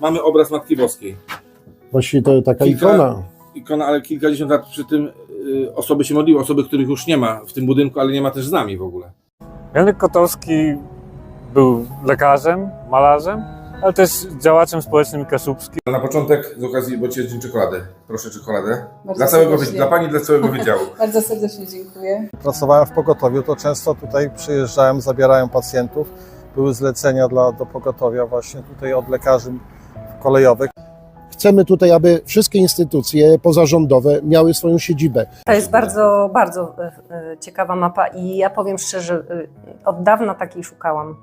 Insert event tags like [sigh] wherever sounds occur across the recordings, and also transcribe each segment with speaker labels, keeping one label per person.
Speaker 1: Mamy obraz Matki Boskiej.
Speaker 2: Właściwie to taka
Speaker 1: Kilka-
Speaker 2: ikona.
Speaker 1: Ikona, ale kilkadziesiąt lat przy tym y, osoby się modliły, osoby, których już nie ma w tym budynku, ale nie ma też z nami w ogóle.
Speaker 3: Janek Kotowski był lekarzem, malarzem, ale też działaczem społecznym kaszubskim.
Speaker 1: Na początek, z okazji, bo Ci dzień czekoladę. Proszę czekoladę.
Speaker 4: Bardzo
Speaker 1: Dla całego,
Speaker 4: serdecznie.
Speaker 1: wy- dla Pani, dla całego wydziału. [laughs]
Speaker 4: Bardzo serdecznie dziękuję.
Speaker 5: Pracowałem w pogotowiu, to często tutaj przyjeżdżałem, zabierałem pacjentów. Były zlecenia dla, do pogotowia właśnie tutaj od lekarzy kolejowych.
Speaker 2: Chcemy tutaj, aby wszystkie instytucje pozarządowe miały swoją siedzibę.
Speaker 6: To jest bardzo, bardzo e, e, ciekawa mapa i ja powiem szczerze, e, od dawna takiej szukałam.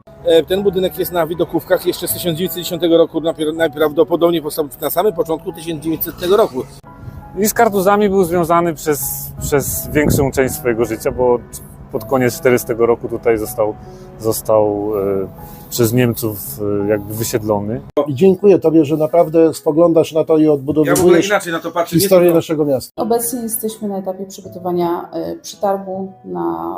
Speaker 1: Ten budynek jest na widokówkach jeszcze z 1910 roku, najprawdopodobniej powstał na samym początku 1900 roku.
Speaker 3: I z kartuzami był związany przez, przez większą część swojego życia, bo pod koniec 400 roku tutaj został, został e, przez Niemców e, jakby wysiedlony.
Speaker 2: I dziękuję Tobie, że naprawdę spoglądasz na to i
Speaker 1: Ja
Speaker 2: odbudowujesz
Speaker 1: inaczej na to patrzę.
Speaker 2: historię
Speaker 1: tylko-
Speaker 2: naszego miasta.
Speaker 4: Obecnie jesteśmy na etapie przygotowania y, przetargu na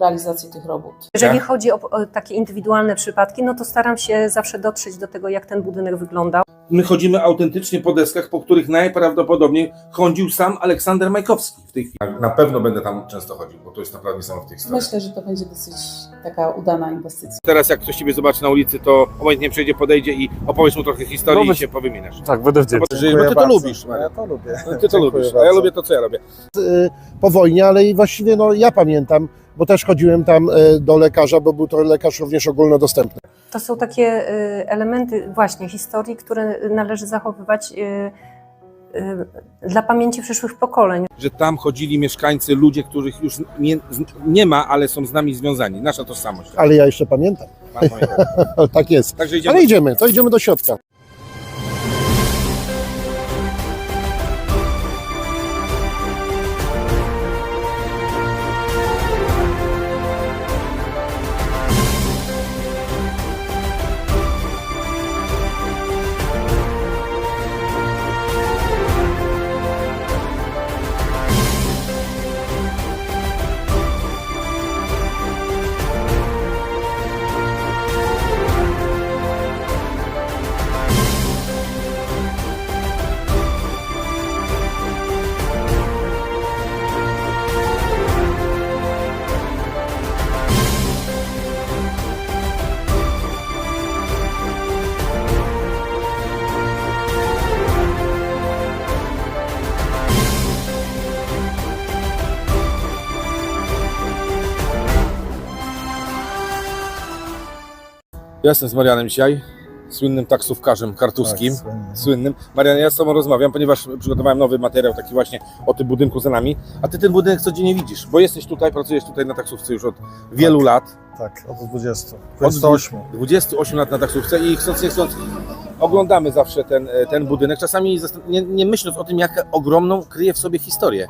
Speaker 4: realizację tych robót.
Speaker 6: Jeżeli
Speaker 1: Tak.
Speaker 6: chodzi o, o takie indywidualne przypadki, no to staram się zawsze dotrzeć do tego, jak ten budynek wyglądał.
Speaker 1: My chodzimy autentycznie po deskach, po których najprawdopodobniej chodził sam Aleksander Majkowski w tej chwili. Na pewno będę tam często chodził, bo to jest naprawdę niesamowite historia.
Speaker 4: Myślę, że to będzie dosyć taka udana inwestycja.
Speaker 1: Teraz jak ktoś Ciebie zobaczy na ulicy, to obojętnie przejdzie, podejdzie i opowiesz mu trochę historii
Speaker 3: No,
Speaker 1: i się powymieniasz.
Speaker 3: Tak, będę wdzięczny.
Speaker 1: Bo ty to
Speaker 5: bardzo.
Speaker 1: lubisz,
Speaker 5: No, Ja to lubię.
Speaker 1: Ty to
Speaker 5: Dziękuję
Speaker 1: lubisz, a ja
Speaker 5: bardzo.
Speaker 1: lubię to, co ja robię.
Speaker 2: Y, Po wojnie, ale i właściwie no, ja pamiętam, bo też chodziłem tam y, do lekarza, bo był to lekarz również ogólnodostępny.
Speaker 6: To są takie e, elementy właśnie historii, które należy zachowywać e, e, dla pamięci przyszłych pokoleń.
Speaker 1: Że tam chodzili mieszkańcy, ludzie, których już nie, nie ma, ale są z nami związani. Nasza tożsamość.
Speaker 2: Ale ja jeszcze pamiętam.
Speaker 1: Pan pamięta. [laughs]
Speaker 2: tak jest.
Speaker 1: Także idziemy.
Speaker 2: Ale idziemy, to idziemy do środka.
Speaker 1: Ja jestem z Marianem dzisiaj, słynnym taksówkarzem kartuskim.
Speaker 5: Tak, słynny.
Speaker 1: Słynnym. Marian, ja z Tobą rozmawiam, ponieważ przygotowałem nowy materiał, taki właśnie o tym budynku za nami. A Ty ten budynek codziennie widzisz, bo jesteś tutaj, pracujesz tutaj na taksówce już od wielu lat.
Speaker 5: Tak, od 20.
Speaker 1: Od
Speaker 5: 28.
Speaker 1: 28 lat na taksówce i chcąc nie chcąc oglądamy zawsze ten, ten budynek, czasami nie, nie myśląc o tym, jak ogromną kryje w sobie historię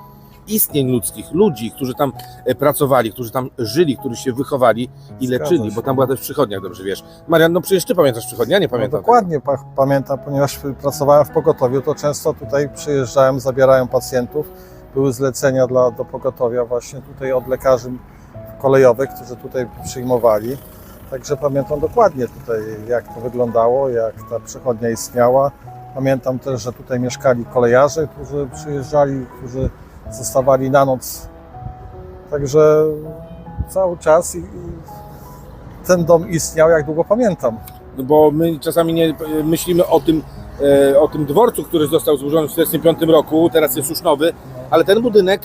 Speaker 1: istnień ludzkich, ludzi, którzy tam e, pracowali, którzy tam żyli, którzy się wychowali i
Speaker 5: Zgadza
Speaker 1: leczyli,
Speaker 5: się.
Speaker 1: bo tam była też przychodnia, dobrze wiesz. Marian, no przecież Ty pamiętasz przychodnię, ja nie
Speaker 5: No
Speaker 1: pamiętam.
Speaker 5: dokładnie pa- pamiętam, ponieważ pracowałem w pogotowiu, to często tutaj przyjeżdżałem, zabierałem pacjentów. Były zlecenia dla, do pogotowia właśnie tutaj od lekarzy kolejowych, którzy tutaj przyjmowali. Także pamiętam dokładnie tutaj, jak to wyglądało, jak ta przychodnia istniała. Pamiętam też, że tutaj mieszkali kolejarze, którzy przyjeżdżali, którzy zostawali na noc. Także cały czas ten dom istniał, jak długo pamiętam.
Speaker 1: No bo my czasami nie myślimy o tym, e, o tym dworcu, który został zburzony w 1945 roku, teraz jest już nowy, ale ten budynek,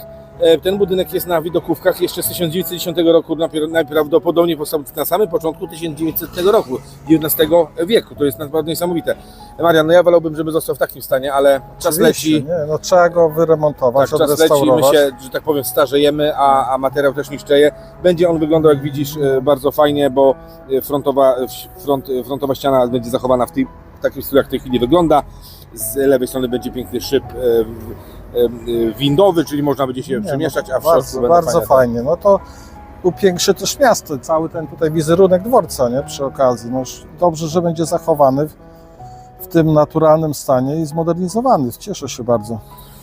Speaker 1: ten budynek jest na widokówkach jeszcze z 1910 roku, najprawdopodobniej powstał na samym początku 1900 roku, XIX wieku. To jest naprawdę niesamowite. Marian, no ja wolałbym, żeby został w takim stanie, ale czas
Speaker 5: Oczywiście,
Speaker 1: leci.
Speaker 5: Nie, no, trzeba go wyremontować,
Speaker 1: Tak, czas leci, my się, że tak powiem, starzejemy, a, a materiał też niszczeje. Będzie on wyglądał, jak widzisz, e, bardzo fajnie, bo e, frontowa, front, e, frontowa ściana będzie zachowana w, tej, w takim stylu, jak w tej chwili wygląda. Z lewej strony będzie piękny szyb e, e, e, windowy, czyli można będzie się
Speaker 5: Nie, no,
Speaker 1: przemieszczać, a w środku
Speaker 5: bardzo,
Speaker 1: będą
Speaker 5: bardzo fajnie. No to upiększy też miasto, cały ten tutaj wizerunek dworca, nie, przy okazji. No, dobrze, że będzie zachowany w, w tym naturalnym stanie i zmodernizowany. Cieszę się bardzo.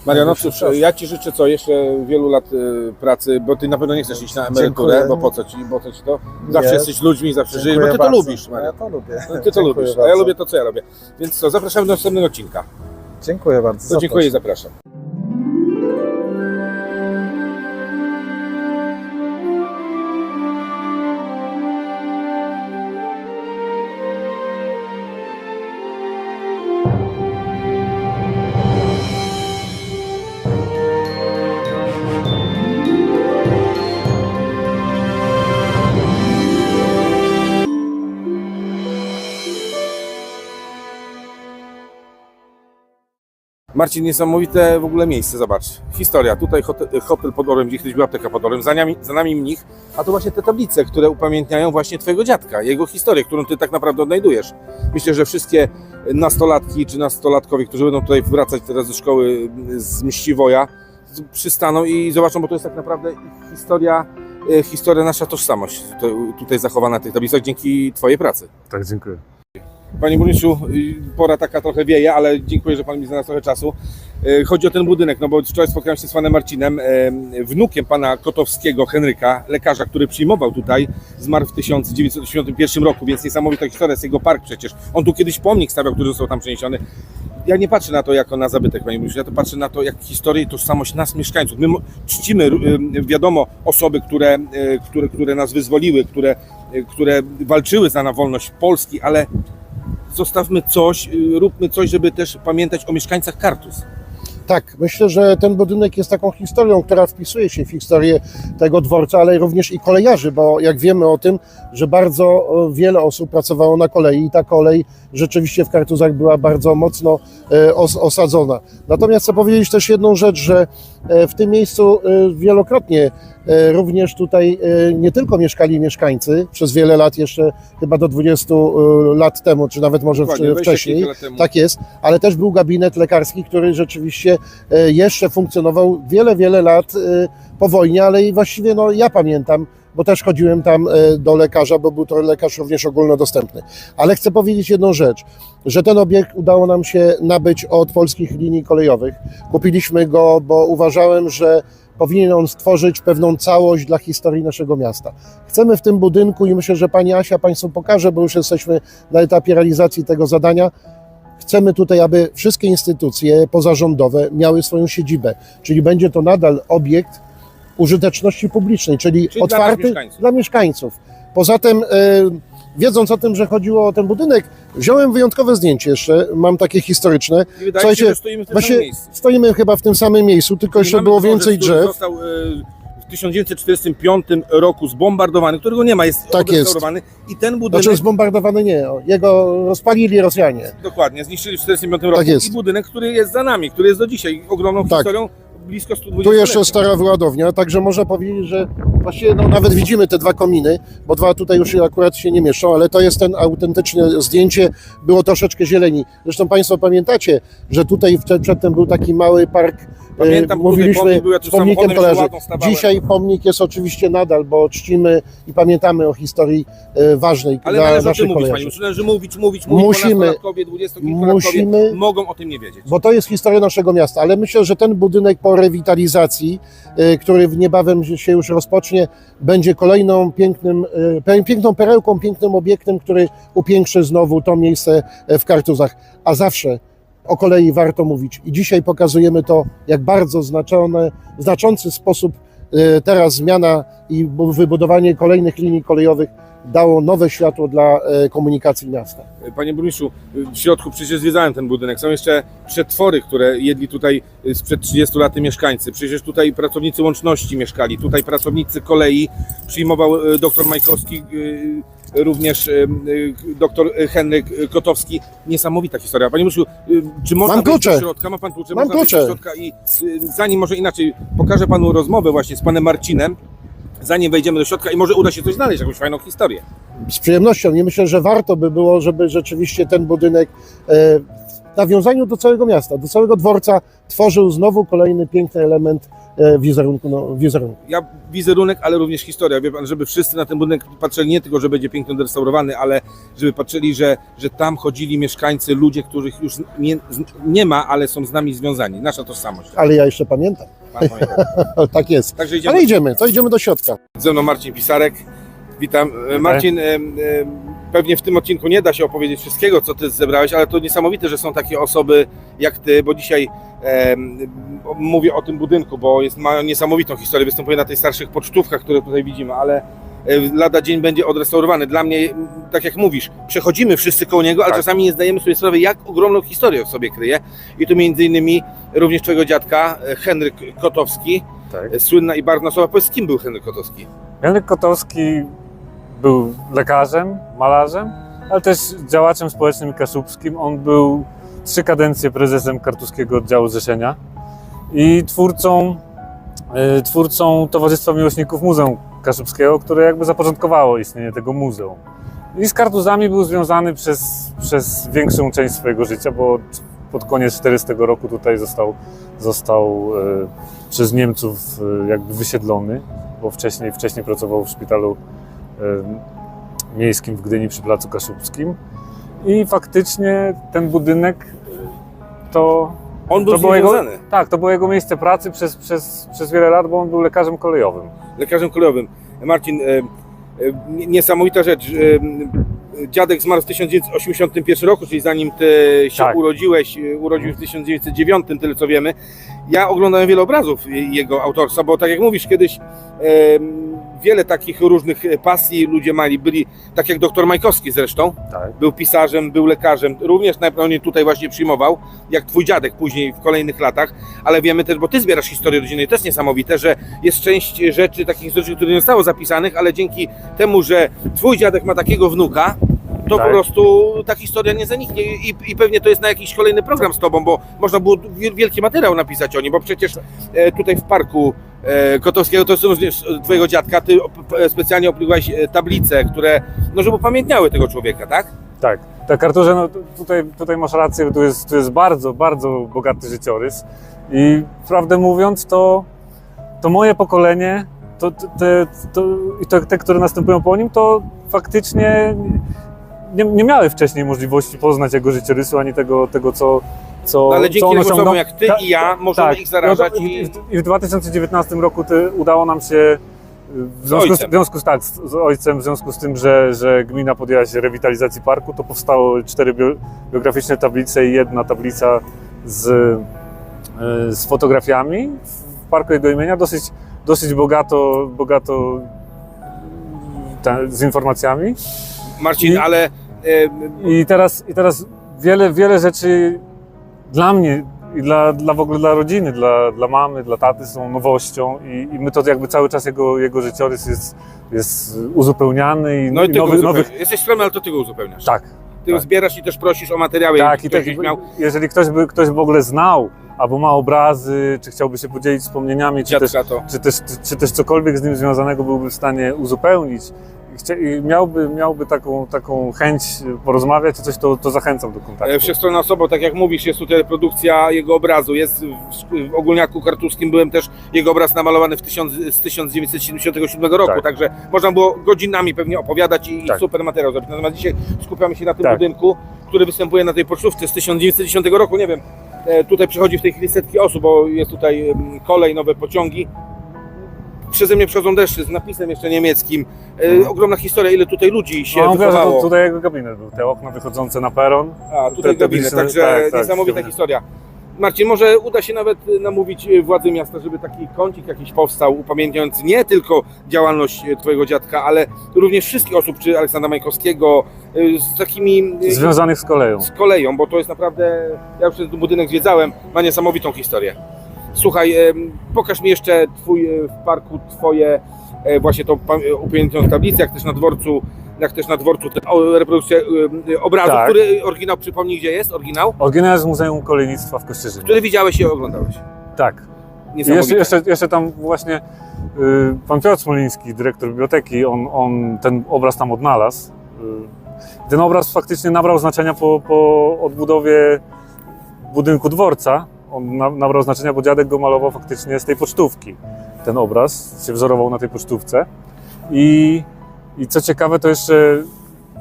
Speaker 1: Mariano,
Speaker 5: Najwyższy
Speaker 1: cóż, ja Ci życzę co, jeszcze wielu lat y, pracy, bo Ty na pewno nie chcesz iść na emeryturę,
Speaker 5: Dziękuję.
Speaker 1: bo po co Ci, bo co Ci to? Zawsze
Speaker 5: Nie.
Speaker 1: jesteś ludźmi, zawsze żyjesz,
Speaker 5: Dziękuję
Speaker 1: bo Ty to
Speaker 5: bardzo.
Speaker 1: lubisz,
Speaker 5: Ja
Speaker 1: Marian.
Speaker 5: to lubię.
Speaker 1: No, Ty to
Speaker 5: Dziękuję
Speaker 1: lubisz, a ja
Speaker 5: bardzo.
Speaker 1: lubię to, co ja robię. Więc co, zapraszamy do następnego odcinka.
Speaker 5: Dziękuję bardzo.
Speaker 1: To dziękuję i
Speaker 5: Zapraszam.
Speaker 1: Marcin, niesamowite w ogóle miejsce, zobacz. Historia. Tutaj hotel, pod Orłem, gdzie kiedyś była apteka pod Orłem, za nami, za nami mnich, a to właśnie te tablice, które upamiętniają właśnie Twojego dziadka, jego historię, którą Ty tak naprawdę odnajdujesz. Myślę, że wszystkie nastolatki czy nastolatkowie, którzy będą tutaj wracać teraz do szkoły z Mściwoja, przystaną i zobaczą, bo to jest tak naprawdę historia, e, historia, nasza tożsamość to, tutaj zachowana na tych tablicach dzięki Twojej pracy.
Speaker 3: Tak, dziękuję.
Speaker 1: Panie burmistrzu, y, pora taka trochę wieje, ale dziękuję, że Pan mi znalazł trochę czasu. Y, Chodzi o ten budynek, no bo wczoraj spotkałem się z Panem Marcinem, wnukiem Pana Kotowskiego, Henryka, lekarza, który przyjmował tutaj, zmarł w 1981 roku, więc niesamowita historia, jest jego park przecież. On tu kiedyś pomnik stawiał, który został tam przeniesiony. Ja nie patrzę na to jako na zabytek, Panie burmistrzu, ja to patrzę na to jak historię i tożsamość nas, mieszkańców. My czcimy, y, wiadomo, osoby, które, które, które nas wyzwoliły, które, które walczyły za na wolność Polski, ale zostawmy coś, y, róbmy coś, żeby też pamiętać o mieszkańcach Kartus.
Speaker 2: Tak, myślę, że ten budynek jest taką historią, która wpisuje się w historię tego dworca, ale również i kolejarzy, bo jak wiemy o tym, że bardzo wiele osób pracowało na kolei i ta kolej rzeczywiście w Kartuzach była bardzo mocno e, os osadzona. Natomiast chcę powiedzieć też jedną rzecz, że e, w tym miejscu e, wielokrotnie również tutaj e, nie tylko mieszkali mieszkańcy, przez wiele lat jeszcze chyba do 20 e, lat temu, czy nawet może
Speaker 1: Dokładnie,
Speaker 2: wcz-
Speaker 1: 25
Speaker 2: wcześniej, tak jest, ale też był gabinet lekarski, który rzeczywiście e, jeszcze funkcjonował wiele, wiele lat e, po wojnie, ale i właściwie no, ja pamiętam, bo też chodziłem tam e, do lekarza, bo był to lekarz również ogólnodostępny. Ale chcę powiedzieć jedną rzecz, że ten obiekt udało nam się nabyć od polskich linii kolejowych. Kupiliśmy go, bo uważałem, że powinien on stworzyć pewną całość dla historii naszego miasta. Chcemy w tym budynku i myślę, że Pani Asia Państwu pokaże, bo już jesteśmy na etapie realizacji tego zadania, Chcemy tutaj, aby wszystkie instytucje pozarządowe miały swoją siedzibę, czyli będzie to nadal obiekt użyteczności publicznej, czyli,
Speaker 1: Czyli dla
Speaker 2: otwarty
Speaker 1: mieszkańców.
Speaker 2: dla mieszkańców. Poza tym, e, wiedząc o tym, że chodziło o ten budynek, wziąłem wyjątkowe zdjęcie jeszcze, mam takie historyczne.
Speaker 1: I wydaje się, że stoimy w tym samym miejscu.
Speaker 2: stoimy chyba w tym samym miejscu, tylko jeszcze
Speaker 1: mamy
Speaker 2: było
Speaker 1: dworzec,
Speaker 2: więcej
Speaker 1: który
Speaker 2: drzew.
Speaker 1: został e, w 1945 roku zbombardowany, którego nie ma, jest
Speaker 2: Tak jest.
Speaker 1: odrestaurowany. I ten budynek,
Speaker 2: Znaczy zbombardowany nie, o, jego rozpalili Rosjanie.
Speaker 1: dokładnie, zniszczyli w 1945 roku.
Speaker 2: Tak jest.
Speaker 1: I budynek, który jest za nami, który jest do dzisiaj ogromną
Speaker 2: Tak.
Speaker 1: historią, blisko 120
Speaker 2: Tu jeszcze stara wyładownia, także można powiedzieć, że właściwie no, nawet widzimy te dwa kominy, bo dwa tutaj już akurat się nie mieszczą, ale to jest ten autentyczne zdjęcie, było troszeczkę zieleni. Zresztą Państwo pamiętacie, że tutaj przedtem był taki mały park,
Speaker 1: Pamiętam, tutaj
Speaker 2: mówiliśmy
Speaker 1: pomnik był, ja
Speaker 2: pomnikiem. Dzisiaj pomnik jest oczywiście nadal, bo czcimy i pamiętamy o historii e, ważnej
Speaker 1: Ale
Speaker 2: dla
Speaker 1: należy tym mówić, należy mówić, mówić, mówić,
Speaker 2: Musimy. Musimy
Speaker 1: mogą o tym nie wiedzieć.
Speaker 2: bo to jest historia naszego miasta, ale myślę, że ten budynek po rewitalizacji, y, który niebawem się już rozpocznie, będzie kolejną pięknym, y, piękną perełką, pięknym obiektem, który upiękrzy znowu to miejsce w Kartuzach. A zawsze o kolei warto mówić. I dzisiaj pokazujemy to, jak bardzo znaczone, znaczący sposób y, teraz zmiana i bu- wybudowanie kolejnych linii kolejowych dało nowe światło dla e, komunikacji miasta.
Speaker 1: Panie burmistrzu, w środku przecież zwiedzałem ten budynek. Są jeszcze przetwory, które jedli tutaj sprzed 30 lat mieszkańcy. Przecież tutaj pracownicy łączności mieszkali, tutaj pracownicy kolei. Przyjmował e, doktor Majkowski, e, również e, e, doktor Henryk Kotowski. Niesamowita historia. Panie burmistrzu, e, czy można
Speaker 2: Mam
Speaker 1: wejść do
Speaker 2: klucze.
Speaker 1: środka? Ma pan klucze?
Speaker 2: Mam
Speaker 1: można wejść do
Speaker 2: klucze.
Speaker 1: środka i e, zanim może inaczej, pokażę panu rozmowę właśnie z panem Marcinem. Zanim wejdziemy do środka i może uda się coś znaleźć, jakąś fajną historię.
Speaker 2: z przyjemnością. I myślę, że warto by było, żeby rzeczywiście ten budynek e, w nawiązaniu do całego miasta, do całego dworca tworzył znowu kolejny piękny element e, wizerunku. No, wizerunku.
Speaker 1: Ja wizerunek, ale również historia. Wie pan, żeby wszyscy na ten budynek patrzyli nie tylko, że będzie pięknie odrestaurowany, ale żeby patrzyli, że, że tam chodzili mieszkańcy, ludzie, których już nie, nie ma, ale są z nami związani. Nasza tożsamość.
Speaker 2: Ale ja jeszcze pamiętam. [laughs] Tak jest.
Speaker 1: Także idziemy.
Speaker 2: Ale idziemy, to idziemy do środka.
Speaker 1: Ze mną Marcin Pisarek. Witam. E, Marcin, e, e, pewnie w tym odcinku nie da się opowiedzieć wszystkiego, co ty zebrałeś, ale to niesamowite, że są takie osoby jak ty, bo dzisiaj mówię o tym budynku, bo jest, ma niesamowitą historię. Występuje na tych starszych pocztówkach, które tutaj widzimy, ale lada dzień będzie odrestaurowany. Dla mnie, tak jak mówisz, przechodzimy wszyscy koło niego, ale
Speaker 3: Tak.
Speaker 1: czasami nie zdajemy sobie sprawy, jak ogromną historię w sobie kryje. I tu między innymi również twojego dziadka, e, Henryk Kotowski,
Speaker 3: Tak.
Speaker 1: e, słynna i barwna osoba. Powiedz, kim był Henryk Kotowski?
Speaker 3: Henryk Kotowski był lekarzem, malarzem, ale też działaczem społecznym i kaszubskim. On był trzy kadencje prezesem Kartuskiego Oddziału Zrzeszenia i twórcą, e, twórcą Towarzystwa Miłośników Muzeum Kaszubskiego, które jakby zapoczątkowało istnienie tego muzeum. I z kartuzami był związany przez, przez większą część swojego życia, bo pod koniec 400 roku tutaj został, został e, przez Niemców e, jakby wysiedlony, bo wcześniej, wcześniej pracował w szpitalu e, miejskim w Gdyni przy Placu Kaszubskim. I faktycznie ten budynek to
Speaker 1: On był
Speaker 3: To było jego-
Speaker 1: związany.
Speaker 3: tak, to było jego miejsce pracy przez, przez, przez wiele lat, bo on był lekarzem kolejowym.
Speaker 1: lekarzem kolejowym. Marcin, e, e, niesamowita rzecz. e, Dziadek zmarł w 1981 roku, czyli zanim ty się
Speaker 3: Tak.
Speaker 1: urodziłeś, e, urodził w 1909, tyle co wiemy. Ja oglądałem wiele obrazów jego autorstwa, bo tak jak mówisz, kiedyś e, wiele takich różnych pasji ludzie mali. Byli, tak jak doktor Majkowski zresztą,
Speaker 3: Tak.
Speaker 1: był pisarzem, był lekarzem, również najprawdopodobniej tutaj właśnie przyjmował, jak twój dziadek później w kolejnych latach, ale wiemy też, bo ty zbierasz historię rodzinnej, to jest niesamowite, że jest część rzeczy, takich rzeczy, które nie zostało zapisanych, ale dzięki temu, że twój dziadek ma takiego wnuka, to
Speaker 3: Tak.
Speaker 1: po prostu ta historia nie zaniknie i, i pewnie to jest na jakiś kolejny program z tobą, bo można było wiel- wielki materiał napisać o nim, bo przecież e, tutaj w parku e, Kotowskiego, to również twojego dziadka, ty e, specjalnie obligowałeś e, tablice, które, no żeby upamiętniały tego człowieka, tak?
Speaker 3: Tak. Te karturze, no tu- tutaj, tutaj masz rację, tu jest, tu jest bardzo, bardzo bogaty życiorys. I prawdę mówiąc, to, to moje pokolenie, to, te, to, i to, te, które następują po nim, to faktycznie nie, nie miały wcześniej możliwości poznać jego życiorysu, ani tego, tego co, co,
Speaker 1: No, ale
Speaker 3: co
Speaker 1: dzięki osobom
Speaker 3: osiągnął.
Speaker 1: jak ty i ja możemy
Speaker 3: tak.
Speaker 1: ich zarażać
Speaker 3: No
Speaker 1: i...
Speaker 3: i, w, I w 2019 roku ty, udało nam się w związku, z, w związku z, tak, z, ojcem, w związku z tym, że, że gmina podjęła się rewitalizacji parku, to powstały cztery bio, biograficzne tablice i jedna tablica z, e, z fotografiami w parku jego imienia, dosyć, dosyć bogato, bogato ta, z informacjami.
Speaker 1: Marcin,
Speaker 3: I-
Speaker 1: ale... E,
Speaker 3: I teraz, i teraz wiele, wiele rzeczy dla mnie i dla, dla w ogóle dla rodziny, dla, dla mamy, dla taty są nowością i, i my to jakby cały czas jego, jego życiorys jest, jest uzupełniany i,
Speaker 1: no i
Speaker 3: i nowych.
Speaker 1: Jesteś skromny, ale to ty go uzupełniasz.
Speaker 3: Tak,
Speaker 1: Ty
Speaker 3: tak.
Speaker 1: zbierasz i też prosisz o materiały,
Speaker 3: tak. I tak,
Speaker 1: miał
Speaker 3: jeżeli ktoś by ktoś w ogóle znał, albo ma obrazy, czy chciałby się podzielić wspomnieniami, czy też, czy też, czy też cokolwiek z nim związanego byłby w stanie uzupełnić i, miałby, miałby taką, taką chęć porozmawiać czy coś, to, to zachęcam do kontaktu.
Speaker 1: E, Wszechstronna osoba, tak jak mówisz, jest tutaj reprodukcja jego obrazu. Jest w, w ogólniaku kartuskim, byłem też jego obraz namalowany w tysiąc, z 1977 roku,
Speaker 3: Tak.
Speaker 1: także można było godzinami pewnie opowiadać i,
Speaker 3: Tak.
Speaker 1: i super materiał zrobić. Natomiast dzisiaj skupiamy się na tym
Speaker 3: Tak.
Speaker 1: budynku, który występuje na tej pocztówce z 1910 roku. Nie wiem, e, tutaj przychodzi w tej chwili setki osób, bo jest tutaj em, kolej, nowe pociągi. Przeze mnie przechodzą deszcze z napisem jeszcze niemieckim. E,
Speaker 3: Mhm.
Speaker 1: Ogromna historia, ile tutaj ludzi się
Speaker 3: No,
Speaker 1: wychowało.
Speaker 3: tutaj jego gabinet był, te okna wychodzące na peron.
Speaker 1: A, tutaj gabinet,
Speaker 3: liczne-
Speaker 1: także
Speaker 3: tak, tak,
Speaker 1: niesamowita
Speaker 3: gabinet.
Speaker 1: historia. Marcin, może uda się nawet namówić władze miasta, żeby taki kącik jakiś powstał, upamiętniający nie tylko działalność Twojego dziadka, ale również wszystkich osób, czy Aleksandra Majkowskiego, y, z takimi y,
Speaker 3: Związanych z koleją.
Speaker 1: z koleją, bo to jest naprawdę, ja już ten budynek zwiedzałem, ma niesamowitą historię. Słuchaj, pokaż mi jeszcze twój, e, w parku twoje e, właśnie tą e, upamiętnioną tablicę, jak też na dworcu, jak też na dworcu te, reprodukcję obrazu,
Speaker 3: Tak.
Speaker 1: który oryginał, przypomnij gdzie jest, oryginał,
Speaker 3: Oryginał z Muzeum Kolejnictwa w Kościerzynie.
Speaker 1: który widziałeś i oglądałeś.
Speaker 3: Tak. Jeszcze, jeszcze, jeszcze tam właśnie y, pan Piotr Smoliński, dyrektor biblioteki, on, on ten obraz tam odnalazł. Y, ten obraz faktycznie nabrał znaczenia po, po odbudowie budynku dworca. On na- nabrał znaczenia, bo dziadek go malował faktycznie z tej pocztówki. Ten obraz się wzorował na tej pocztówce. I, i co ciekawe, to jeszcze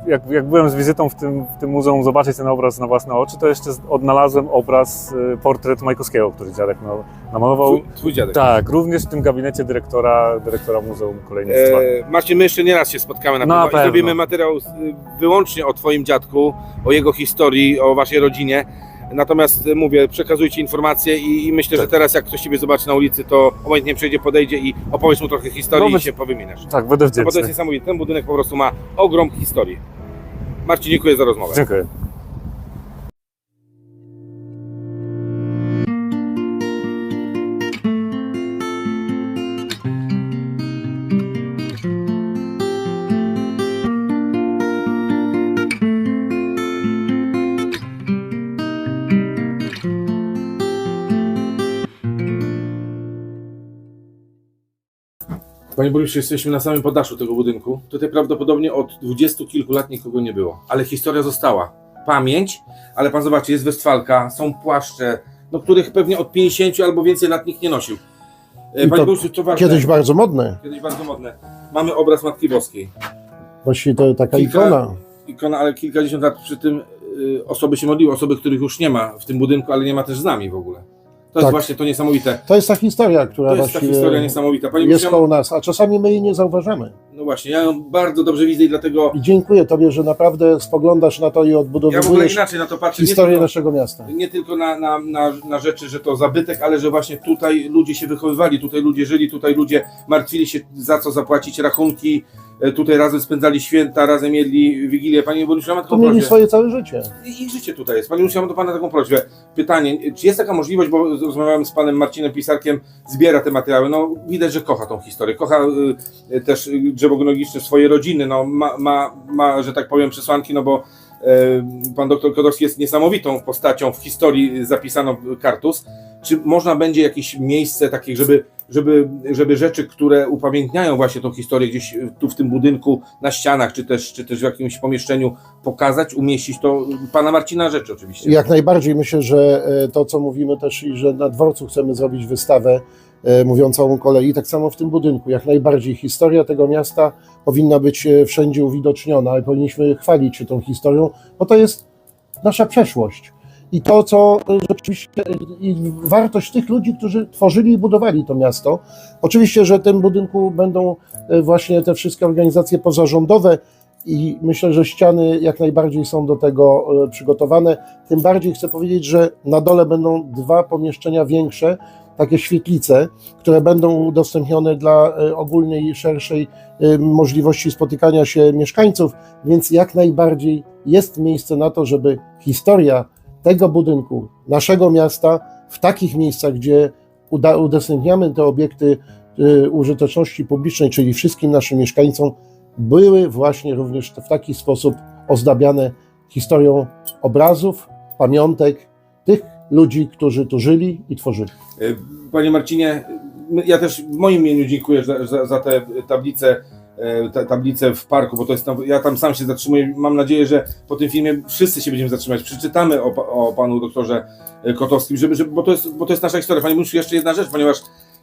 Speaker 3: jak, jak byłem z wizytą w tym, w tym muzeum zobaczyć ten obraz na własne oczy, to jeszcze odnalazłem obraz, y, portret Majkowskiego, który dziadek na- namalował.
Speaker 1: Twój, twój dziadek.
Speaker 3: Tak, również w tym gabinecie dyrektora, dyrektora Muzeum Kolejnictwa.
Speaker 1: E, Marcin, my jeszcze nie raz się spotkamy na,
Speaker 3: Na
Speaker 1: pewno. zrobimy materiał y, wyłącznie o Twoim dziadku, o jego historii, o Waszej rodzinie. Natomiast y, mówię, przekazujcie informacje i, i myślę, że
Speaker 3: Tak.
Speaker 1: teraz jak ktoś Ciebie zobaczy na ulicy, to obojętnie przejdzie, podejdzie i opowiesz mu trochę historii
Speaker 3: No,
Speaker 1: i się powymieniasz.
Speaker 3: tak, będę
Speaker 1: Bo to jest
Speaker 3: wdzięczny.
Speaker 1: niesamowite. Ten budynek po prostu ma ogrom historii. Marcin, dziękuję za rozmowę.
Speaker 3: Dziękuję.
Speaker 1: Panie burmistrzu, jesteśmy na samym podaszu tego budynku. Tutaj prawdopodobnie od dwudziestu kilku lat nikogo nie było, ale historia została. Pamięć, ale pan zobaczy, jest Westfalka, są płaszcze, no, których pewnie od 50 albo więcej lat nikt nie nosił. E,
Speaker 2: I
Speaker 1: Panie
Speaker 2: to
Speaker 1: burmistrzu, to ważne.
Speaker 2: Kiedyś bardzo modne.
Speaker 1: Kiedyś bardzo modne. Mamy obraz Matki Boskiej.
Speaker 2: Właściwie to taka
Speaker 1: Kilka-
Speaker 2: ikona.
Speaker 1: Ikona, ale kilkadziesiąt lat przy tym y, osoby się modliły, osoby, których już nie ma w tym budynku, ale nie ma też z nami w ogóle. To jest
Speaker 2: Tak.
Speaker 1: właśnie to niesamowite.
Speaker 2: To jest ta historia, która
Speaker 1: To jest ta
Speaker 2: właściwie
Speaker 1: historia niesamowita. Panie
Speaker 2: jest koło nas, a czasami my jej nie zauważamy.
Speaker 1: no właśnie, ja ją bardzo dobrze widzę i dlatego
Speaker 2: I dziękuję Tobie, że naprawdę spoglądasz na to i
Speaker 1: ja w ogóle
Speaker 2: odbudowujesz
Speaker 1: inaczej na to patrzę. Nie
Speaker 2: historię
Speaker 1: tylko,
Speaker 2: naszego miasta.
Speaker 1: nie tylko na, na, na, na rzeczy, że to zabytek, ale że właśnie tutaj ludzie się wychowywali, tutaj ludzie żyli, tutaj ludzie martwili się za co zapłacić rachunki, tutaj razem spędzali święta, razem jedli Wigilię. Panie burmistrzu, ja mam taką prośbę.
Speaker 2: swoje całe życie.
Speaker 1: I życie tutaj jest. Panie Lucian, mam do Pana taką prośbę. Pytanie, czy jest taka możliwość, bo rozmawiałem z Panem Marcinem Pisarkiem, zbiera te materiały, no widać, że kocha tą historię, kocha y, y, też y, drzewo genealogiczne swojej rodziny, no ma, ma, ma, że tak powiem, przesłanki, no bo y, Pan doktor Kodowski jest niesamowitą postacią w historii zapisaną w Kartus. Czy można będzie jakieś miejsce takie, żeby, żeby, żeby rzeczy, które upamiętniają właśnie tą historię gdzieś tu w tym budynku, na ścianach, czy też, czy też w jakimś pomieszczeniu pokazać, umieścić to pana Marcina rzeczy oczywiście.
Speaker 2: Jak najbardziej myślę, że e, to, co mówimy też i że na dworcu chcemy zrobić wystawę mówiącą o kolei, tak samo w tym budynku. Jak najbardziej historia tego miasta powinna być e, wszędzie uwidoczniona i powinniśmy chwalić się tą historią, bo to jest nasza przeszłość. I to, co e, rzeczywiście, e, wartość tych ludzi, którzy tworzyli i budowali to miasto. Oczywiście, że w tym budynku będą e, właśnie te wszystkie organizacje pozarządowe, i myślę, że ściany jak najbardziej są do tego e, przygotowane. Tym bardziej chcę powiedzieć, że na dole będą dwa pomieszczenia większe, takie świetlice, które będą udostępnione dla e, ogólnej i szerszej e, możliwości spotykania się mieszkańców, więc jak najbardziej jest miejsce na to, żeby historia tego budynku, naszego miasta, w takich miejscach, gdzie udostępniamy te obiekty e, użyteczności publicznej, czyli wszystkim naszym mieszkańcom, były właśnie również w taki sposób ozdabiane historią obrazów, pamiątek ludzi, którzy tu żyli i tworzyli.
Speaker 1: E, Panie Marcinie, ja też w moim imieniu dziękuję za, za, za te tablice, e, te tablice w parku, bo to jest tam, ja tam sam się zatrzymuję. Mam nadzieję, że po tym filmie wszyscy się będziemy zatrzymać. Przeczytamy o, o panu doktorze e, Kotowskim, żeby, żeby, bo, to jest, bo to jest nasza historia. Panie Burmistrzu, jeszcze jedna rzecz, ponieważ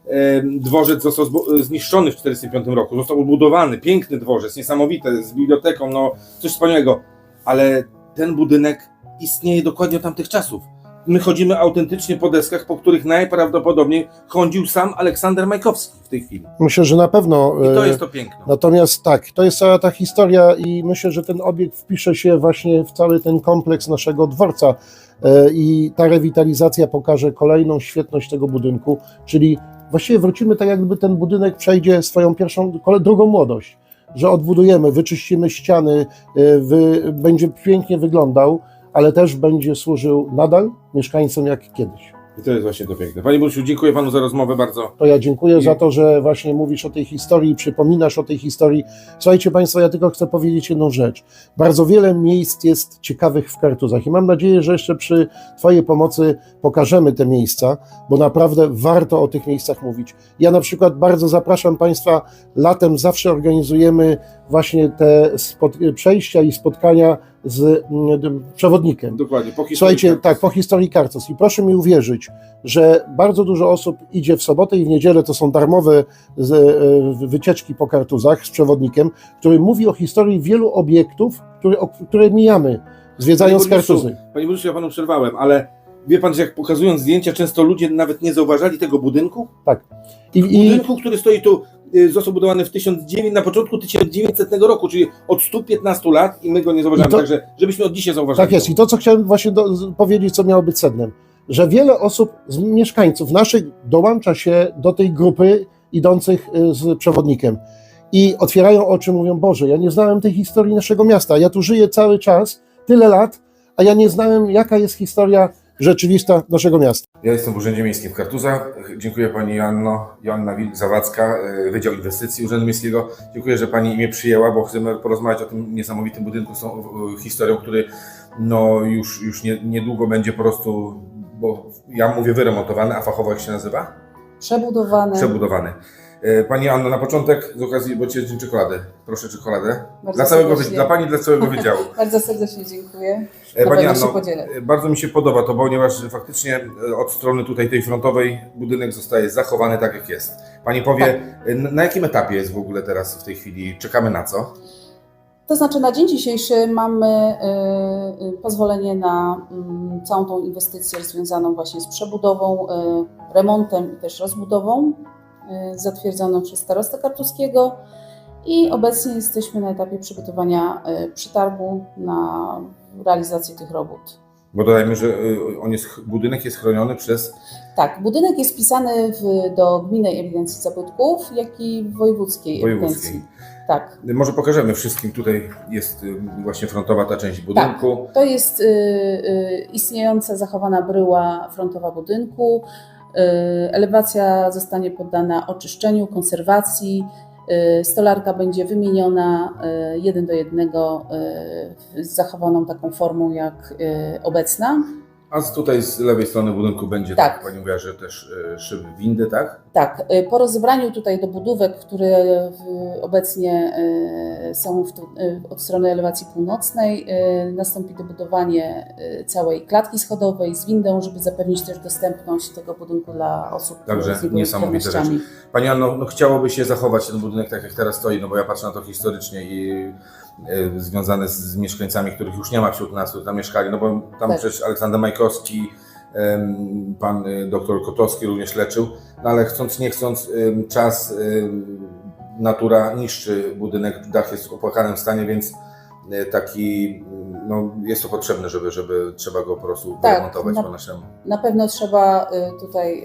Speaker 1: e, dworzec został zniszczony w 1945 roku, został odbudowany, piękny dworzec, niesamowity, z biblioteką, no coś wspaniałego, ale ten budynek istnieje dokładnie od tamtych czasów. My chodzimy autentycznie po deskach, po których najprawdopodobniej chodził sam Aleksander Majkowski w tej chwili.
Speaker 2: Myślę, że na pewno.
Speaker 1: I to
Speaker 2: e,
Speaker 1: jest to piękno.
Speaker 2: Natomiast tak, to jest cała ta historia i myślę, że ten obiekt wpisze się właśnie w cały ten kompleks naszego dworca E, i ta rewitalizacja pokaże kolejną świetność tego budynku, czyli właściwie wrócimy tak jakby ten budynek przejdzie swoją pierwszą, drugą młodość, że odbudujemy, wyczyścimy ściany, e, wy, będzie pięknie wyglądał, ale też będzie służył nadal mieszkańcom jak kiedyś.
Speaker 1: I to jest właśnie to piękne. Panie Burmistrzu, dziękuję panu za rozmowę bardzo.
Speaker 2: To ja dziękuję
Speaker 1: I-
Speaker 2: za to, że właśnie mówisz o tej historii, przypominasz o tej historii. Słuchajcie Państwo, ja tylko chcę powiedzieć jedną rzecz. Bardzo wiele miejsc jest ciekawych w Kartuzach i mam nadzieję, że jeszcze przy Twojej pomocy pokażemy te miejsca, bo naprawdę warto o tych miejscach mówić. Ja na przykład bardzo zapraszam Państwa, latem zawsze organizujemy właśnie te przejścia i spotkania z mm, przewodnikiem.
Speaker 1: Dokładnie. Po
Speaker 2: Słuchajcie, tak, po historii Karcos. I proszę mi uwierzyć, że bardzo dużo osób idzie w sobotę i w niedzielę, to są darmowe e, wycieczki po kartuzach z przewodnikiem, który mówi o historii wielu obiektów, które, które mijamy, zwiedzając
Speaker 1: Panie burmistrzu,
Speaker 2: kartuzy.
Speaker 1: Panie burmistrzu, ja panu przerwałem, ale wie pan, że jak pokazując zdjęcia, często ludzie nawet nie zauważali tego budynku?
Speaker 2: I, i
Speaker 1: Budynku, który stoi tu, został budowany w 1900, na początku 1900 roku, czyli od 115 lat i my go nie
Speaker 2: to-
Speaker 1: także żebyśmy od dzisiaj zauważyli.
Speaker 2: tak jest. I to, co chciałem właśnie do, powiedzieć, co miało być sednem, że wiele osób, z mieszkańców naszych dołącza się do tej grupy idących y, z przewodnikiem. I otwierają oczy, mówią, Boże, ja nie znałem tej historii naszego miasta. Ja tu żyję cały czas, tyle lat, a ja nie znałem, jaka jest historia rzeczywista naszego miasta.
Speaker 1: Ja jestem w Urzędzie Miejskim w Kartuzach. Dziękuję Pani Joanno, Joanna Wilk-Zawadzka, y, Wydział Inwestycji Urzędu Miejskiego. Dziękuję, że Pani mnie przyjęła, bo chcemy porozmawiać o tym niesamowitym budynku, z tą historią, który no, już, już nie, niedługo będzie po prostu, bo ja mówię wyremontowany, a fachowo jak się nazywa?
Speaker 4: Przebudowane.
Speaker 1: Przebudowany. Y, Pani Anno, na początek z okazji, bo Cię czekoladę. Proszę czekoladę.
Speaker 4: Bardzo
Speaker 1: Dla, całego,
Speaker 4: serdecznie.
Speaker 1: dla Pani, dla całego wydziału. [laughs]
Speaker 4: Bardzo serdecznie dziękuję.
Speaker 1: E, Pani Anno, e, bardzo mi się podoba to, ponieważ faktycznie e, od strony tutaj tej frontowej budynek zostaje zachowany tak jak jest. Pani powie,
Speaker 4: Tak.
Speaker 1: e, na jakim etapie jest w ogóle teraz w tej chwili? Czekamy na co?
Speaker 4: To znaczy na dzień dzisiejszy mamy pozwolenie na mm, całą tą inwestycję związaną właśnie z przebudową, remontem i też rozbudową zatwierdzoną przez starostę kartuskiego i obecnie jesteśmy na etapie przygotowania y, przetargu na realizację tych robót.
Speaker 1: Bo dodajmy, że e, on jest, budynek jest chroniony przez
Speaker 4: Tak, budynek jest wpisany w, do Gminnej Ewidencji Zabytków, jak i wojewódzkiej,
Speaker 1: wojewódzkiej.
Speaker 4: ewidencji. Tak.
Speaker 1: Może pokażemy wszystkim, tutaj jest właśnie frontowa ta część budynku.
Speaker 4: To jest y, y, istniejąca, zachowana bryła frontowa budynku. Y, elewacja zostanie poddana oczyszczeniu, konserwacji. Y, stolarka będzie wymieniona y, jeden do jednego z zachowaną taką formą jak obecna.
Speaker 1: A z tutaj z lewej strony budynku będzie,
Speaker 4: Tak.
Speaker 1: tak, Pani mówiła, że też e, szyby windy, tak?
Speaker 4: Tak, y, po rozebraniu tutaj do budówek, które w, obecnie są w, od strony elewacji północnej, nastąpi dobudowanie całej klatki schodowej z windą, żeby zapewnić też dostępność tego budynku dla osób
Speaker 1: Także
Speaker 4: z
Speaker 1: niesamowite
Speaker 4: niepełnosprawnościami.
Speaker 1: Pani Anno, no chciałoby się zachować ten budynek tak jak teraz stoi, no bo ja patrzę na to historycznie i e, związane z, mieszkańcami, których już nie ma wśród nas, którzy tam mieszkali, no bo tam
Speaker 4: Tak.
Speaker 1: przecież Aleksander Majkowski, pan e, doktor Kotowski również leczył, no ale chcąc nie chcąc czas, natura niszczy budynek, dach jest w opłakanym stanie, więc e, taki, no jest to potrzebne, żeby, żeby trzeba go po prostu
Speaker 4: Tak,
Speaker 1: wyremontować
Speaker 4: na-
Speaker 1: po naszemu.
Speaker 4: Na pewno trzeba y, tutaj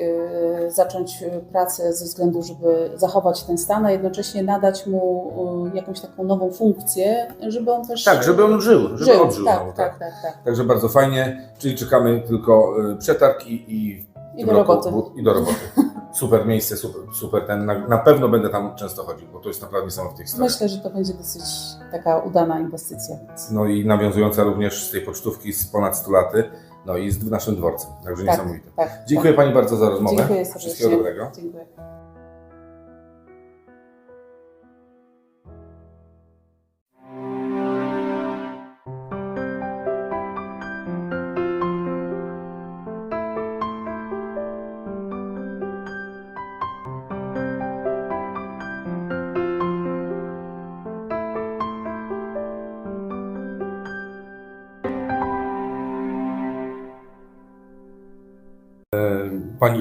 Speaker 4: y, zacząć y, pracę ze względu, żeby zachować ten stan, a jednocześnie nadać mu jakąś taką nową funkcję, żeby on też
Speaker 1: Tak, żeby on żył, żeby
Speaker 4: żył.
Speaker 1: odżył.
Speaker 4: tak,
Speaker 1: znowu,
Speaker 4: tak, tak, tak.
Speaker 1: Także bardzo fajnie, czyli czekamy tylko przetarg i, i,
Speaker 4: I do roboty.
Speaker 1: I do roboty. [laughs] Super miejsce, super, super ten. Na, na pewno będę tam często chodził, bo to jest naprawdę niesamowite historia.
Speaker 4: Myślę, że to będzie dosyć taka udana inwestycja.
Speaker 1: No i nawiązująca również z tej pocztówki z ponad 100 laty, no i z naszym dworcem. Także
Speaker 4: Tak,
Speaker 1: niesamowite.
Speaker 4: tak.
Speaker 1: Dziękuję Pani bardzo za rozmowę.
Speaker 4: Dziękuję
Speaker 1: Wszystkiego
Speaker 4: serdecznie.
Speaker 1: dobrego.
Speaker 4: Dziękuję.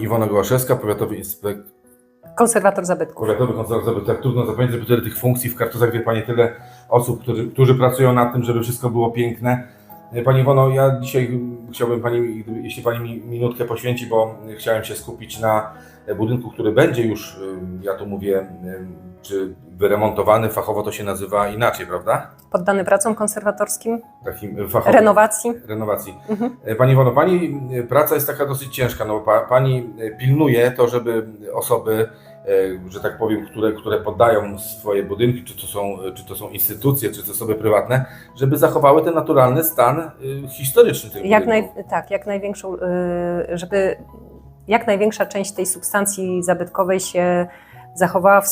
Speaker 1: Pani Iwona Gołaszewska, powiatowy inspektor
Speaker 6: Konserwator zabytków.
Speaker 1: Powiatowy konserwator, tak trudno zapamiętać, bo tyle tych funkcji w kartuzach, wie Pani, tyle osób, którzy, którzy pracują nad tym, żeby wszystko było piękne. Pani Iwono, ja dzisiaj chciałbym Pani, jeśli Pani mi minutkę poświęci, bo chciałem się skupić na budynku, który będzie już, ym, ja tu mówię, ym, czy wyremontowany, fachowo to się nazywa inaczej, prawda?
Speaker 6: Poddany pracom konserwatorskim,
Speaker 1: Takim fachowym.
Speaker 6: renowacji.
Speaker 1: renowacji.
Speaker 6: Mhm.
Speaker 1: E, Pani Iwono, Pani e, praca jest taka dosyć ciężka, no bo pa, Pani e, pilnuje to, żeby osoby, e, że tak powiem, które, które poddają swoje budynki, czy to, są, czy to są instytucje, czy to osoby prywatne, żeby zachowały ten naturalny stan e, historyczny tych
Speaker 6: Jak naj, tak, jak największą, y, żeby jak największa część tej substancji zabytkowej się zachowała w,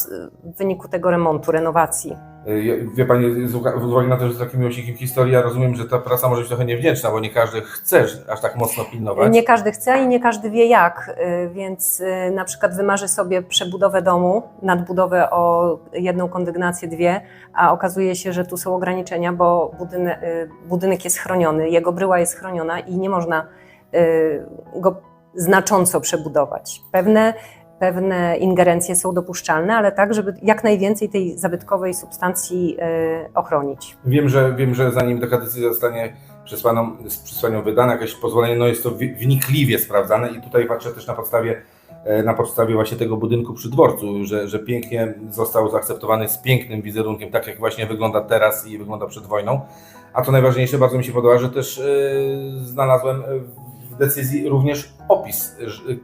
Speaker 6: w wyniku tego remontu, renowacji.
Speaker 1: Y, Wie Pani, z uwagi na to, że jest takim miłośnikiem historii, ja rozumiem, że ta praca może być trochę niewdzięczna, bo nie każdy chce aż tak mocno pilnować.
Speaker 6: Nie każdy chce i nie każdy wie jak, y, więc y, na przykład wymarzy sobie przebudowę domu, nadbudowę o jedną kondygnację, dwie, a okazuje się, że tu są ograniczenia, bo budynek, budynek jest chroniony, jego bryła jest chroniona i nie można go znacząco przebudować. Pewne, pewne ingerencje są dopuszczalne, ale tak, żeby jak najwięcej tej zabytkowej substancji y, ochronić.
Speaker 1: Wiem, że, wiem, że zanim taka decyzja zostanie przez panią wydana, jakieś pozwolenie, no jest to wi- wnikliwie sprawdzane i tutaj patrzę też na podstawie, e, na podstawie właśnie tego budynku przy dworcu, że, że pięknie został zaakceptowany z pięknym wizerunkiem, tak jak właśnie wygląda teraz i wygląda przed wojną. A to najważniejsze, bardzo mi się podoba, że też e, znalazłem decyzji również opis, że, e,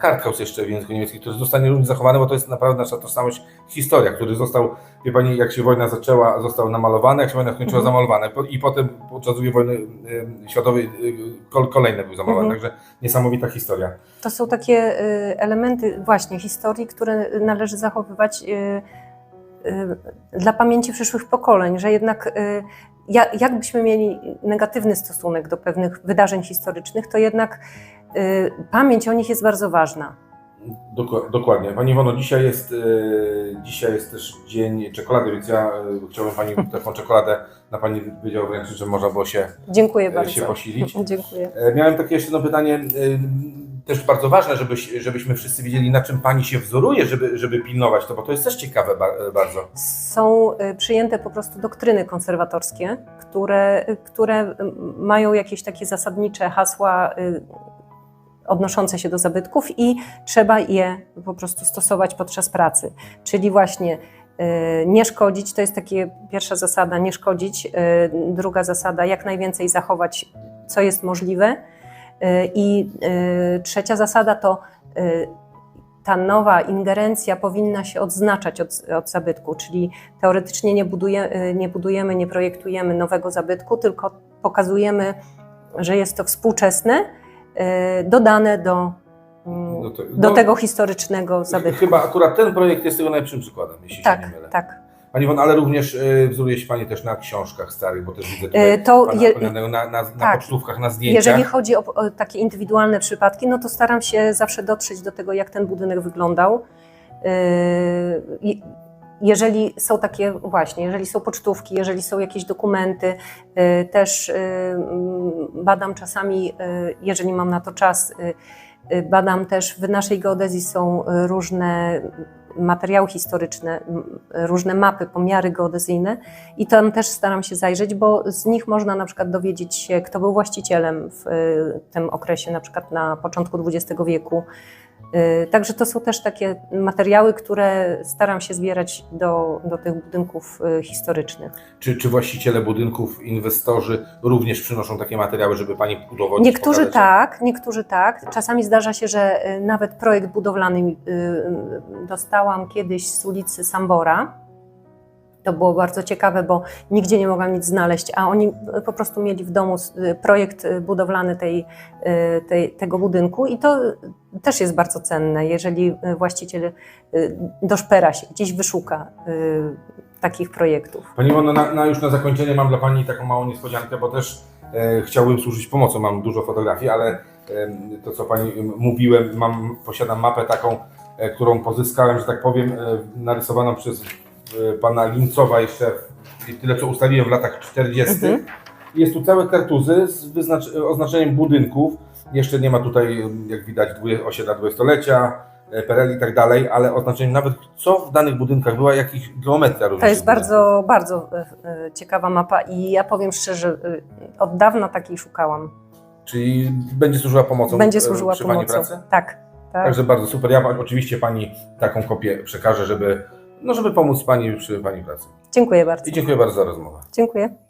Speaker 1: karthaus jeszcze w języku niemieckim, który zostanie również zachowany, bo to jest naprawdę nasza tożsamość, historia, który został Wie Pani, jak się wojna zaczęła, został namalowany, jak się wojna skończyła,
Speaker 6: Mhm.
Speaker 1: zamalowany. I potem podczas II wojny y, światowej y, kol, kolejne były zamalowane.
Speaker 6: Mhm.
Speaker 1: Także niesamowita historia.
Speaker 6: To są takie y, elementy właśnie historii, które należy zachowywać y, y, dla pamięci przyszłych pokoleń, że jednak y, jakbyśmy mieli negatywny stosunek do pewnych wydarzeń historycznych, to jednak y, pamięć o nich jest bardzo ważna.
Speaker 1: Dokładnie. Pani Iwono, dzisiaj jest, y, dzisiaj jest też dzień czekolady, więc ja y, chciałbym Pani [laughs] taką czekoladę na Pani wydział wręcz, że można było się,
Speaker 6: Dziękuję
Speaker 1: e,
Speaker 6: bardzo.
Speaker 1: się posilić. [laughs]
Speaker 6: Dziękuję.
Speaker 1: E, Miałem takie jeszcze jedno pytanie, też bardzo ważne, żebyś, żebyśmy wszyscy wiedzieli, na czym Pani się wzoruje, żeby, żeby pilnować to, bo to jest też ciekawe ba- bardzo.
Speaker 6: Są y, przyjęte po prostu doktryny konserwatorskie, które, y, które y, mają jakieś takie zasadnicze hasła odnoszące się do zabytków i trzeba je po prostu stosować podczas pracy. Czyli właśnie nie szkodzić, to jest takie pierwsza zasada, nie szkodzić. Druga zasada, jak najwięcej zachować, co jest możliwe. Y, I y, trzecia zasada to y, ta nowa ingerencja powinna się odznaczać od, od zabytku, czyli teoretycznie nie, buduje, nie budujemy, nie projektujemy nowego zabytku, tylko pokazujemy, że jest to współczesne, dodane do, mm,
Speaker 1: Do te-
Speaker 6: do
Speaker 1: no,
Speaker 6: tego historycznego zabytku.
Speaker 1: Chyba akurat ten projekt jest tego najlepszym przykładem, jeśli się
Speaker 6: Tak,
Speaker 1: nie mylę.
Speaker 6: tak.
Speaker 1: Pani Iwon, ale również y, wzoruje się Pani też na książkach starych, bo też widzę tutaj
Speaker 6: Y, To
Speaker 1: Pana
Speaker 6: je,
Speaker 1: Konranego na, na, na
Speaker 6: tak.
Speaker 1: pocztówkach, na zdjęciach.
Speaker 6: Jeżeli chodzi o, o takie indywidualne przypadki, no to staram się zawsze dotrzeć do tego, jak ten budynek wyglądał. I- Jeżeli są takie, właśnie, jeżeli są pocztówki, jeżeli są jakieś dokumenty, też badam czasami, jeżeli mam na to czas, badam też, w naszej geodezji są yy, różne materiały historyczne, różne mapy, pomiary geodezyjne i tam też staram się zajrzeć, bo z nich można na przykład dowiedzieć się, kto był właścicielem w y, tym okresie, na przykład na początku XX wieku. Y, Także to są też takie materiały, które staram się zbierać do, do tych budynków y, historycznych.
Speaker 1: Czy, czy właściciele budynków, inwestorzy również przynoszą takie materiały, żeby Pani udowodnić?
Speaker 6: Niektórzy
Speaker 1: pokazać?
Speaker 6: tak, niektórzy tak. Czasami zdarza się, że y, nawet projekt budowlany dostałam kiedyś z ulicy Sambora. To było bardzo ciekawe, bo nigdzie nie mogłam nic znaleźć, a oni po prostu mieli w domu y, projekt y, budowlany tej, y, tej, tego budynku i to też jest bardzo cenne, jeżeli właściciel doszpera się, gdzieś wyszuka takich projektów.
Speaker 1: Pani Iwono, na, na, już na zakończenie mam dla Pani taką małą niespodziankę, bo też e, chciałbym służyć pomocą. Mam dużo fotografii, ale e, to, co Pani mówiłem, mam, posiadam mapę taką, e, którą pozyskałem, że tak powiem, e, narysowaną przez Pana Lincowa jeszcze tyle, co ustaliłem w latach 40.
Speaker 6: Mhm.
Speaker 1: Jest tu całe kartuzy z oznaczeniem budynków. Jeszcze nie ma tutaj, jak widać, osiedla dwudziestolecia, e, PRL i tak dalej, ale oznaczeniem nawet, co w danych budynkach była, jakich geometria również.
Speaker 6: To jest bardzo, bardzo e, e, ciekawa mapa i ja powiem szczerze, od dawna takiej szukałam.
Speaker 1: Czyli będzie służyła pomocą
Speaker 6: Będzie służyła
Speaker 1: przy Pani
Speaker 6: pomocą.
Speaker 1: pracy?
Speaker 6: Tak, tak.
Speaker 1: Także bardzo super. Ja oczywiście Pani taką kopię przekażę, żeby, no, żeby pomóc Pani przy Pani pracy.
Speaker 6: Dziękuję bardzo.
Speaker 1: I dziękuję bardzo za rozmowę.
Speaker 6: Dziękuję.